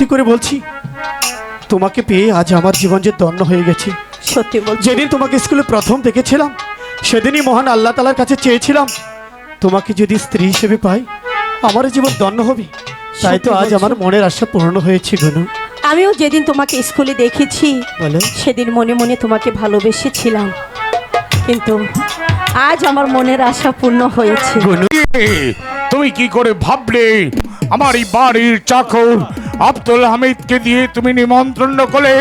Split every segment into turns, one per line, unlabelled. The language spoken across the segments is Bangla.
সত্যি করে বলছি তোমাকে পেয়ে আজ আমার জীবন যে দন্য হয়ে গেছে।
সত্যি বলছি।
যেদিন তোমাকে স্কুলে প্রথম দেখেছিলাম সেদিনই মহান আল্লাহ তালার কাছে চেয়েছিলাম তোমাকে যদি স্ত্রী হিসেবে পাই আমার জীবন দন্য হবে। তাই তো আজ আমার মনের আশা পূর্ণ হয়েছে গনু।
আমিও যেদিন তোমাকে স্কুলে দেখেছি
বলে।
সেদিন মনে মনে তোমাকে ভালোবেসেছিলাম। কিন্তু আজ আমার মনের আশা পূর্ণ হয়েছে।
গনু।
তুমি কি করে ভাবলে আমার এই বাড়ির চাকর আব্দুল হামিদকে দিয়ে তুমি নিমন্ত্রণ করলে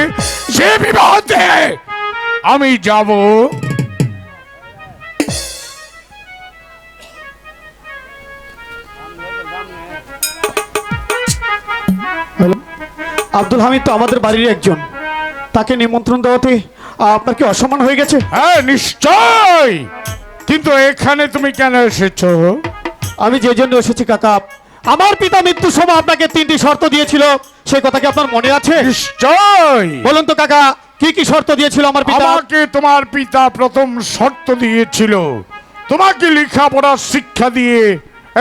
সে বিবাহতে আমি যাব।
আব্দুল হামিদ তো আমাদের বাড়ির একজন। তাকে নিমন্ত্রণ দেওয়াতে আপনার কি অসম্মান হয়ে গেছে?
হ্যাঁ নিশ্চয়। কিন্তু এখানে তুমি কেন এসেছ?
আমি যে জন্য এসেছি কাকা আমার পিতা মৃত্যুর সময় আপনাকে তিনটি শর্ত দিয়েছিল। সেই কথা কি আপনার মনে আছে?
নিশ্চয়
বলুন তো কাকা কি কি শর্ত দিয়েছিল আমার পিতা?
আমাকে তোমার পিতা প্রথম শর্ত দিয়েছিল। তোমাকে লেখাপড়ার শিক্ষা দিয়ে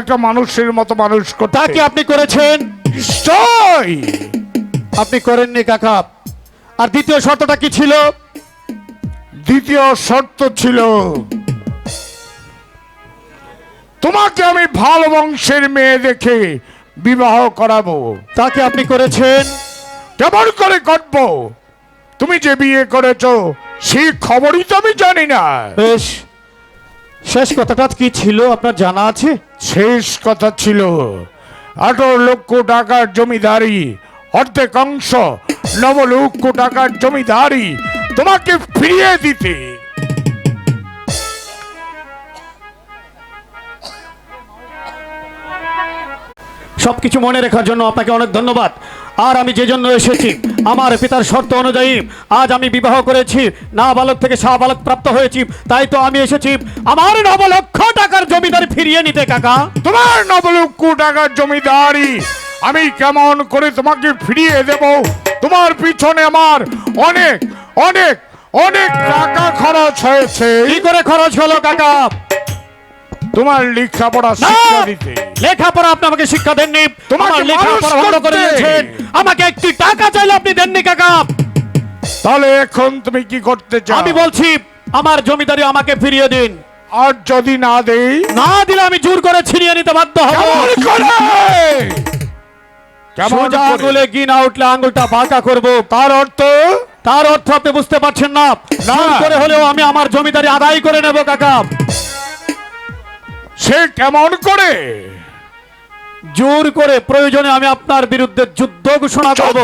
একটা মানুষের মতো মানুষ করতে।
তা কি আপনি করেছেন?
নিশ্চয়
আপনি করেননি কাকা। আর দ্বিতীয় শর্তটা কি ছিল?
দ্বিতীয় শর্ত ছিল তোমাকে আমি ভালো বংশের মেয়ে দেখে বিবাহ করাবো।
তাকে আপনি করেছেন?
কেমন করে করব তুমি যে বিয়ে করেছ সেই খবরই তো আমি জানি না।
বেশ শেষ কথাটা কি ছিল আপনার জানা আছে?
শেষ কথা ছিল আঠারো লক্ষ টাকার জমিদারি অর্ধেক অংশ নব লক্ষ টাকার জমিদারি তোমাকে ফিরিয়ে দিতে।
সবকিছু মনে রাখার জন্য আপনাকে অনেক ধন্যবাদ। আর আমি যে জন্য এসেছি আমার পিতার শর্ত অনুযায়ী আজ আমি বিবাহ করেছি না বালক থেকে শাহ বালক প্রাপ্ত হয়েছি তাই তো আমি এসেছি। আমার নব লক্ষ টাকার জমিদারি ফিরিয়ে নিতে কাকা।
তোমার নব লক্ষ টাকার জমিদারি আমি কেমন করে তোমাকে ফিরিয়ে দেব? তোমার পিছনে আমার অনেক অনেক অনেক টাকা খরচ হয়েছে।
কি করে খরচ হলো কাকা?
তোমার লেখাপড়া! শিক্ষা দিতে
লেখাপড়া আপনি আমাকে শিক্ষা দেননি। তোমার লেখাপড়া বন্ধ করে দিয়েছেন। আমাকে একটি টাকা চাইলে আপনি দেননি কাকা।
তাহলে এখন তুমি কি করতে চাও?
আমি বলছি আমার জমিদারি আমাকে ফিরিয়ে দিন।
আর যদি না দেই?
না দিলে আমি জোর করে ছিনিয়ে নিতে বাধ্য হব। সোজা আঙুলে কি না উঠলে আঙুলটা বাঁকা করব।
তার অর্থ?
তার অর্থ আপনি বুঝতে পারছেন না।
না।
করে হলেও আমি আমার জমিদারি আদায় করে নেব কাকা।
সে কেমন করে?
জোর করে প্রয়োজনে আমি আপনার বিরুদ্ধে যুদ্ধ ঘোষণা করব।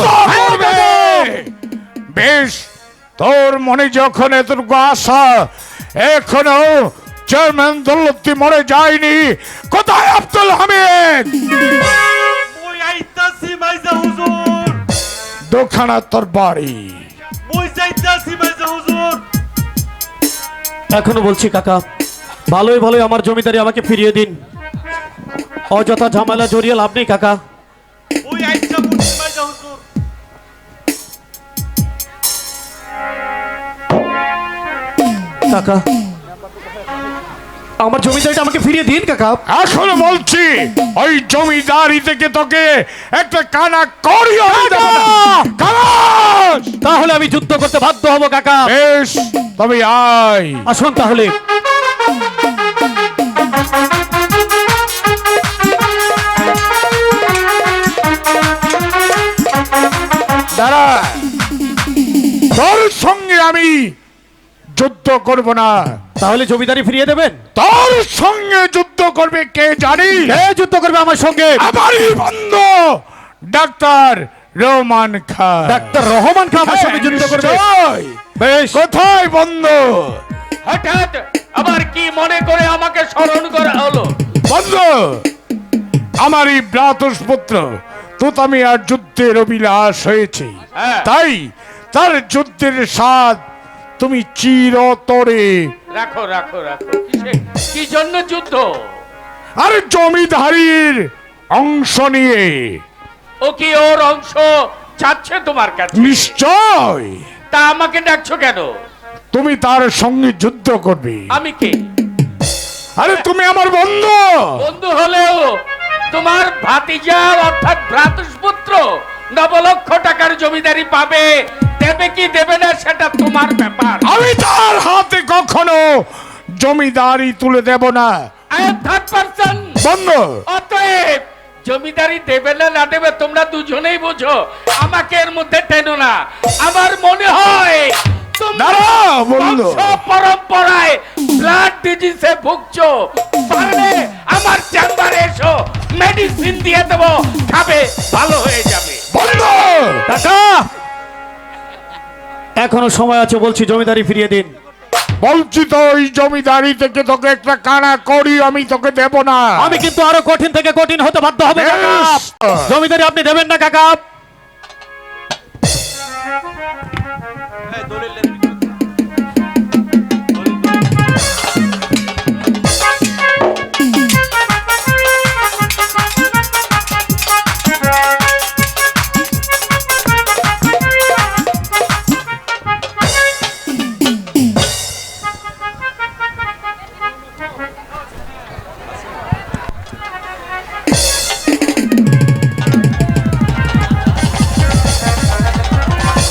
বেশ তোর মনে যখন এতটুকু আশা এখনও চেয়ারম্যান দৌলতি মরে যায়নি। কোথায় আব্দুল হামিদ? দোখানা তোর বাড়ি।
এখনও বলছি কাকা ভালোই ভালোই আমার জমিদারি আমাকে ফিরিয়ে দিন। অযথা ঝামেলা জড়িয়ে লাভ নেই কাকা। কাকা আমার জমিদারিটা আমাকে ফিরিয়ে দিন কাকা।
এখন বলছি ওই জমিদারি থেকে তোকে একটা কানা করিও কালাস
তাহলে আমি যুদ্ধ করতে বাধ্য হব কাকা।
বেশ তবে আয়।
আসুন তাহলে।
আমি যুদ্ধ করব না।
তাহলে জমিদারি ফিরিয়ে দেবেন?
তোর সঙ্গে যুদ্ধ করবে কে জানি?
কে যুদ্ধ করবে আমার সঙ্গে?
আমারই বন্ধু। ডাক্তার রহমান খান
ডাক্তার রহমান খান আমার সঙ্গে যুদ্ধ করবে। বেশ।
কোথায় বন্ধু?
হঠাৎ আবার কি মনে করে আমাকে স্মরণ করা হলো?
বন্ধু। আমার এই ব্রাতস পুত্র তোতামি আর যুদ্ধের অভিলাষ হয়েছে।
হ্যাঁ।
তাই তার যুদ্ধের স্বাদ তুমি চিরতরে।
রাখো রাখো রাখো। কি জন্য যুদ্ধ?
আর জমিদারির অংশ নিয়ে।
ও কি ওর অংশ চাচ্ছে তোমার কাছে?
নিশ্চয়।
তা আমাকে ডাকছো কেন?
তুমি তার সঙ্গে যুদ্ধ করবে।
আমি কে?
আরে তুমি আমার বন্ধু।
বন্ধু হলেও তোমার ভাতিজা অর্থাৎ ভ্রাতুষ্পুত্র। নব লক্ষ টাকার জমিদারি পাবে। দেবে কি দেবে না সেটা তোমার ব্যাপার।
আমি তার হাতে কখনো জমিদারি তুলে দেব না।
আই এম থার্ড পারসন
বন্ধ।
অতএব জমিদারি দেবে না না দেবে তোমরা দুজনেই বুঝো। আমাকে এর মধ্যে টেনো না। আমার মনে হয় পরম্পরায় ব্লাড ডিজিজে ভুগছো। পারলে আমার চেম্বারে এসো। মেডিসিন দিয়ে দেবো। খাবে ভালো হয়ে যাবে।
বন্ধ!
কাকা এখনও সময় আছে বলছি জমিদারি ফিরিয়ে দিন।
বলছি তো ওই জমিদারি থেকে তোকে একটা কানা করি আমি তোকে দেব না।
আমি কিন্তু আরও কঠিন থেকে কঠিন হতে বাধ্য হবে কাকা। জমিদারি আপনি দেবেন না কাকা।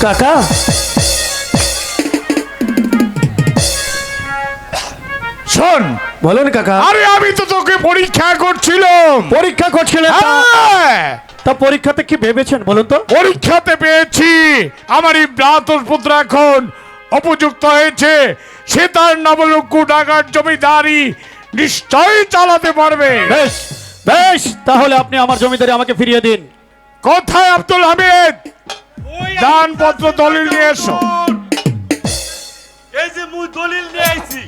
কাকা?
শোন।
বলেন কাকা।
আরে আমি তো তোকে পরীক্ষা করছিলাম।
পরীক্ষা করছিলেন তা-
হ্যাঁ,
পরীক্ষাতে কি ভেবেছেন বলুন তো?
পরীক্ষাতে পেয়েছি। আমার এই ব্রাতর পুত্র এখন উপযুক্ত হয়েছে। সে তার নবলক্ষ টাকার জমিদারি নিশ্চয়ই চালাতে পারবে।
বেশ বেশ তাহলে আপনি আমার জমিদারি আমাকে ফিরিয়ে দিন।
কোথায় আব্দুল হামিদ দানপত্র দলিল নিয়ে এসো।
এই যে মুই দলিল নিয়ে আইছি।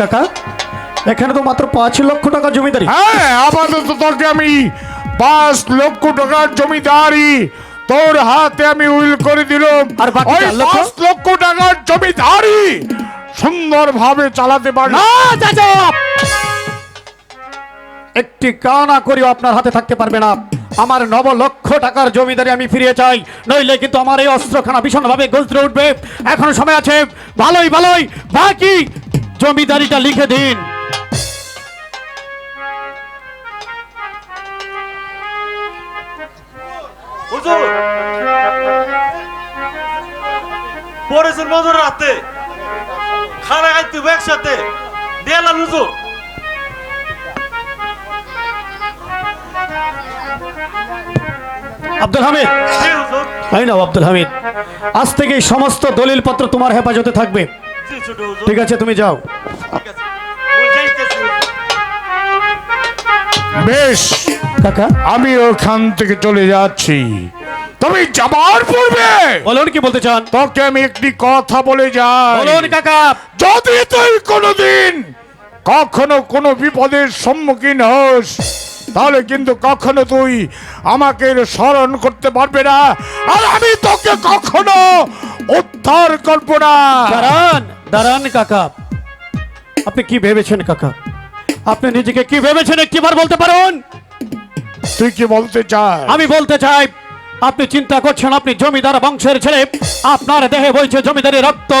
কাকা এখানে তো মাত্র পাঁচ লক্ষ টাকা জমিদারি।
হ্যাঁ আপাতত তোকে আমি পাঁচ লক্ষ টাকার জমিদারি তোর হাতে আমি উইল করে দিলাম।
আর বাকি
ওই
চার লক্ষ?
পাঁচ লক্ষ টাকার জমিদারি সুন্দরভাবে চালাতে পারবি।
না চাচা! একটি কানা করেও আপনার হাতে থাকতে পারবে না। আমার নব লক্ষ টাকার জমিদারি আমি ফিরিয়ে চাই। নইলে কিন্তু আমার এই অস্ত্রখানা ভীষণভাবে গলতে উঠবে। এখন সময় আছে। ভালোই ভালোই। বাকি জমিদারিটা লিখে দিন।
রাতে খানা খাইতে একসাথে। হুজুর।
আব্দুল হামিদ। তাই না আব্দুল হামিদ। আজ থেকে সমস্ত দলিলপত্র তোমার হেফাজতে থাকবে। ঠিক আছে তুমি যাও।
বেশ।
কাকা?
আমি ওখান থেকে চলে যাচ্ছি। তুমি যাবার পূর্বে
বলুন কি বলতে চান?
তোকে আমি একটি কথা বলে যাই।
বলুন কাকা।
যদি তুই কোনোদিন কখনো কোনো বিপদের সম্মুখীন হোস তাহলে কিন্তু কখনো তুই আমাকে স্মরণ করতে পারবে না। আর আমি তোকে কখনো উদ্ধার করব না।
দাঁড়ান কাকা। আপনি কি ভেবেছেন কাকা? আপনি নিজেকে কি ভেবেছেন একটিবার বলতে পারুন?
তুই কি বলতে চাস?
আমি বলতে চাই আপনি চিন্তা করছেন আপনি জমিদার বংশের ছেলে আপনার দেহে বইছে জমিদারি রক্ত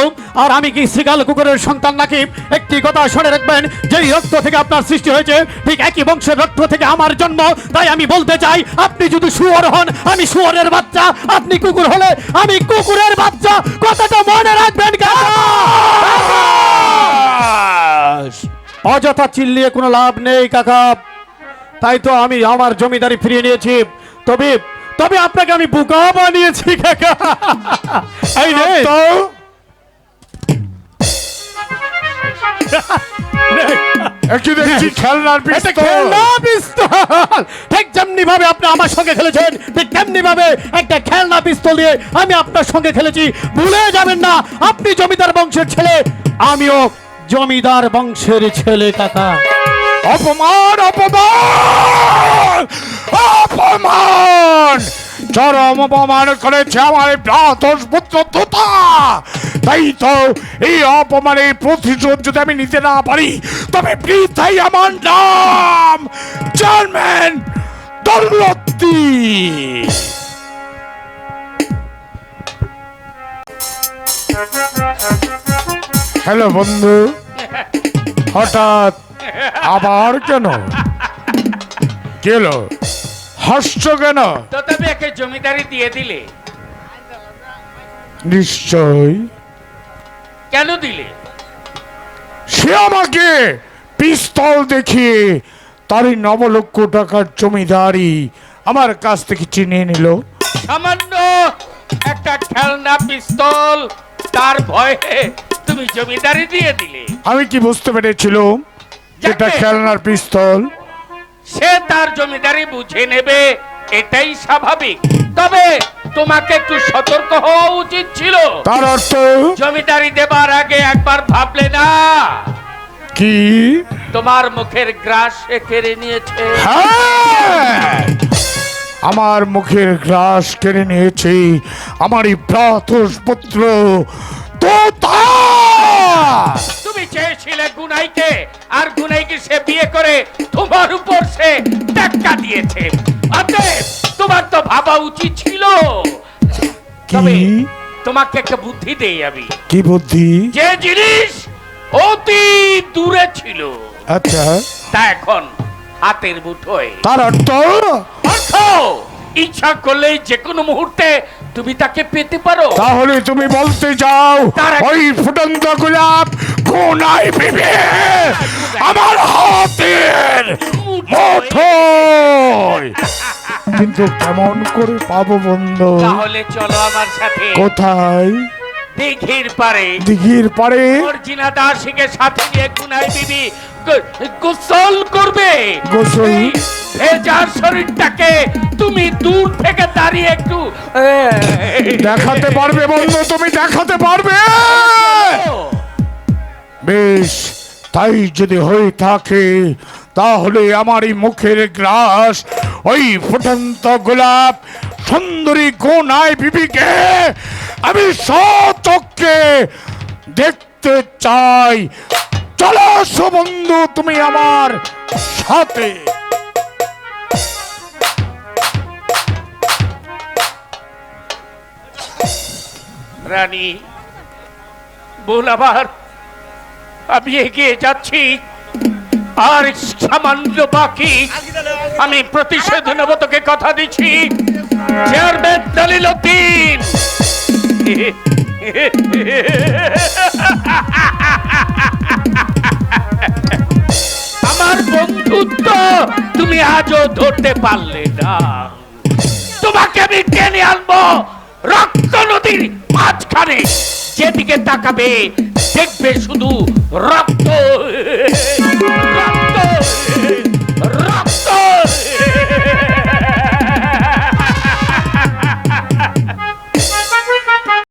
আর আমি কি সিগাল কুকুরের সন্তান নাকি? একটি কথা শুনে রাখবেন যেই রক্ত থেকে আপনার সৃষ্টি হয়েছে ঠিক একই বংশের রক্ত থেকে আমার জন্ম। তাই আমি বলতে চাই আপনি যদি শুয়োর হন আমি শুয়োরের বাচ্চা আপনি কুকুর হলে আমি কুকুরের বাচ্চা। কথাটা মনে রাখবেন অযথা চিল্লিয়ে কোনো লাভ নেই কাকা। তাই তো আমি আমার জমিদারি ফিরিয়ে নিয়েছি। তবে তবে আপনাকে আমি বোকা বানিয়েছি কাকা। এই রে
একটু দেখছি খেলনার পিস্তল।
খেলনা পিস্তল। ঠিক যেমনি ভাবে আপনি আমার সঙ্গে খেলেছেন ঠিক তেমনি ভাবে একটা খেলনা পিস্তল দিয়ে আমি আপনার সঙ্গে খেলেছি। ভুলে যাবেন না আপনি জমিদার বংশের ছেলে আমিও জমিদার বংশের ছেলে কাকা।
অপমান অপমান! অপমান! চরম অপমান করেছে আমার প্রাতস পুত্র তোতা। তাই তো এই অপমানের প্রতিশোধ যদি আমি নিতে না পারি, তবে বৃথাই আমার নাম। চেয়ারম্যান দৌলতি হ্যালো বন্ধু। হঠাৎ আবার কেন? গেল। হাসছ কেন?
তো তবে একে জমিদারি দিয়ে দিলে।
নিশ্চয়।
কেন দিলে?
সে আমাকে পিস্তল দেখিয়ে তারই নবলক্ষ টাকার জমিদারি আমার কাছ থেকে চিনিয়ে নিল।
সামান্য একটা খেলনা পিস্তল তার ভয়ে তুমি জমিদারি দিয়ে দিলে।
আমি কি বুঝতে পেরেছিলাম এটা খেলনার পিস্তল?
সে তার জমিদারি বুঝে নেবে এটাই স্বাভাবিক। তবে তোমাকে একটু সতর্ক হওয়া উচিত ছিল।
তার অর্থ?
জমিদারি দেবার আগে একবার ভাবলে না।
কি?
তোমার মুখের গ্রাস সে কেড়ে নিয়েছে।
হ্যাঁ! আমার মুখের গ্রাস কেড়ে নিয়েছে। আমারই প্রাতস পুত্র
তুমি চেয়েছিলে গুনাইকে আর গুনাইকে সে বিয়ে করে তোমার উপর সে ধাক্কা দিয়েছে। অতএব তোমার তো ভাবা উচিত ছিল। তবে তোমাকে একটা বুদ্ধি দেই আমি।
কি বুদ্ধি?
যে জিনিস অতি দূরে ছিল।
আচ্ছা।
তা এখন হাতের মুঠোয়।
তার অর্থ?
অর্থ? ইচ্ছা করলেই যে কোনো মুহূর্তে তুমি তাকে পেতে পারো।
তাহলে তুমি বলতে যাও ওই ফুটন্ত গোলাপ কোনায় পেবে আমার হাতের মুঠোয়। কিন্তু কেমন করে পাবো বন্ধু?
তাহলে চলো আমার সাথে।
কোথায়?
দিঘির পারে
দিঘির পারে
অর্জিনা দাসীকে সাথে নিয়ে গুনাই দিবি। গোসল করবে।
গোসল?
ভেজার শরীরটাকে তুমি দূর থেকে দাঁড়িয়ে একটু
দেখাতে পারবে বন্ধু তুমি দেখাতে পারবে। বেশ তাই যদি হয়ে থাকে তাহলে আমার এই মুখের গ্রাস ওই ফুটন্ত গোলাপ সুন্দরী গোনায় বিবিকে আমি সচক্ষে দেখতে চাই। চলো সুবন্ধু, তুমি আমার সাথে।
রানী আবার আমি এগিয়ে যাচ্ছি। আর সামান্য বাকি, আমি প্রতিশোধ নেব তোকে কথা দিচ্ছি। চেয়ারম্যান দলিল উদ্দিন। আমার আজও ধরতে পারলে না। তোমাকে আমি টেনে আনব রক্ত নদীর মাঝখানে। যেদিকে তাকাবে দেখবে শুধু রক্ত।